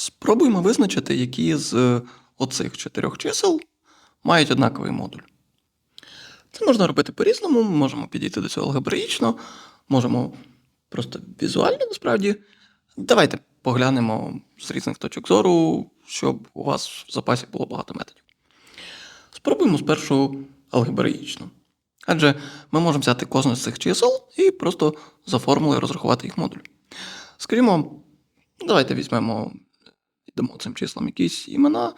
Спробуємо визначити, які з оцих чотирьох чисел мають однаковий модуль. Це можна робити по-різному, можемо підійти до цього алгебраїчно, можемо просто візуально насправді. Давайте поглянемо з різних точок зору, щоб у вас в запасі було багато методів. Спробуємо спершу алгебраїчно. Адже ми можемо взяти кожне з цих чисел і просто за формулою розрахувати їх модуль. Скажімо, давайте візьмемо, дамо цим числам якісь імена.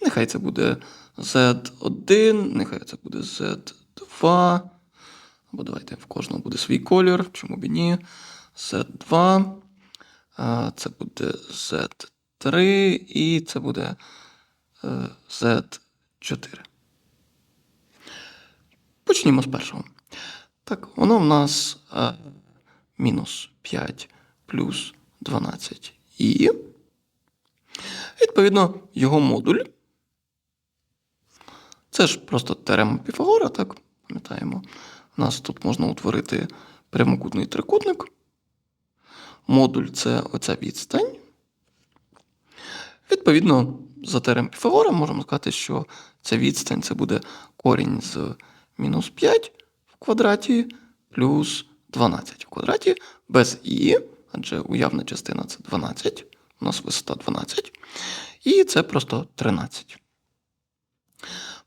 Нехай це буде Z1, нехай це буде Z2. Або давайте в кожному буде свій колір, чому б і ні. Z2. Це буде Z3 і це буде е, Z4. Почнімо з першого. Так, воно в нас е, мінус 5 плюс 12 і. Відповідно, його модуль. Це ж просто теорема Піфагора, так? Пам'ятаємо. У нас тут можна утворити прямокутний трикутник. Модуль це оця відстань. Відповідно, за теорем Піфагора можемо сказати, що ця відстань це буде корінь з мінус 5 в квадраті плюс 12 в квадраті без і, адже уявна частина це 12, у нас висота 12, і це просто 13.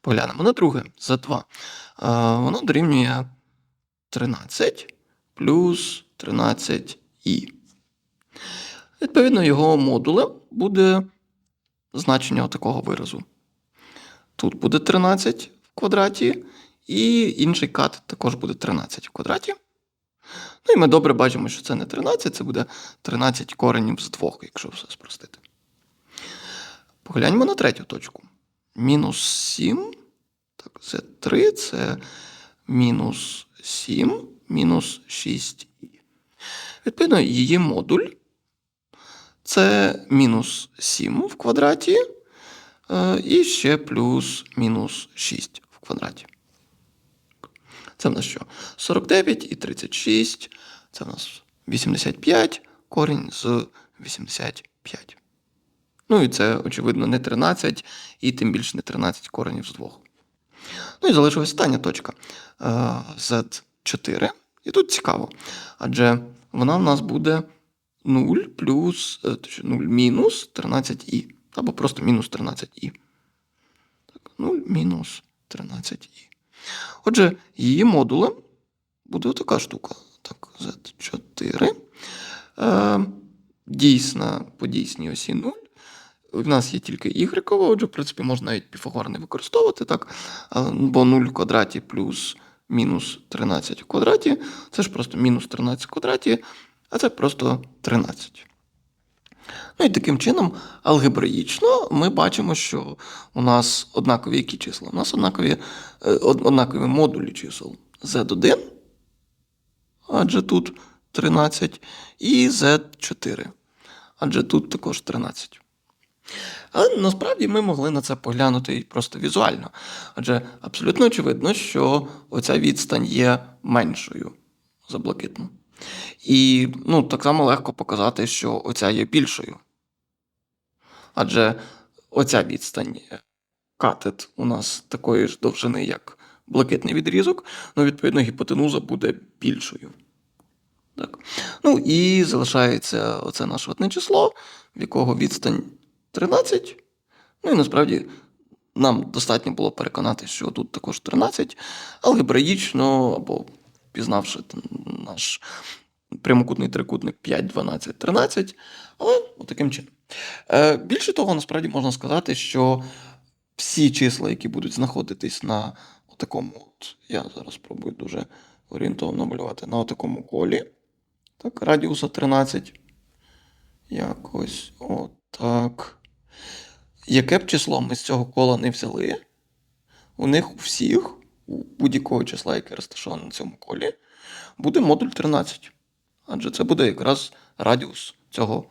Поглянемо на друге за 2. Воно дорівнює 13 плюс 13 і. Відповідно, його модулем буде значення такого виразу. Тут буде 13 в квадраті, і інший кат також буде 13 в квадраті. Ну і ми добре бачимо, що це не 13, це буде 13 коренів з 2, якщо все спростити. Погляньмо на третю точку. Мінус 7. Так, це 3, це мінус 7, мінус 6. Відповідно, її модуль це мінус 7 в квадраті е, і ще плюс мінус 6 в квадраті. Це в нас що? 49 і 36. Це в нас 85, корінь з 85. Ну і це, очевидно, не 13, і тим більше не 13 коренів з 2. Ну і залишилась остання точка е, Z4. І тут цікаво. Адже вона в нас буде 0 плюс е, 0 мінус 13і. Або просто мінус 13і. Так, 0 мінус 13і. Отже, її модулем буде така штука. Так, Z4. Е, дійсна по дійсній осі 0. В нас є тільки y, отже, в принципі, можна навіть піфагор не використовувати, так? Бо 0 в квадраті плюс мінус 13 в квадраті. Це ж просто мінус 13 в квадраті, а це просто 13. Ну і таким чином, алгебраїчно ми бачимо, що у нас однакові які числа? У нас однакові, е, однакові модулі чисел Z1, адже тут 13, і Z4, адже тут також 13. Але насправді ми могли на це поглянути і просто візуально. Адже абсолютно очевидно, що оця відстань є меншою за блакитну. І ну, так само легко показати, що оця є більшою. Адже оця відстань катет у нас такої ж довжини, як блакитний відрізок, ну, відповідно, гіпотенуза буде більшою. Так. Ну і залишається оце наше одне число, в якого відстань 13. Ну і насправді нам достатньо було переконати, що тут також 13, алгебраїчно або пізнавши наш прямокутний трикутник 5, 12, 13, але таким чином. Е, більше того, насправді можна сказати, що всі числа, які будуть знаходитись на такому, от, я зараз спробую дуже орієнтовно малювати, на такому колі, так, радіуса 13. Якось отак. Яке б число ми з цього кола не взяли, у них у всіх, у будь-якого числа, яке розташоване на цьому колі, буде модуль 13. Адже це буде якраз радіус цього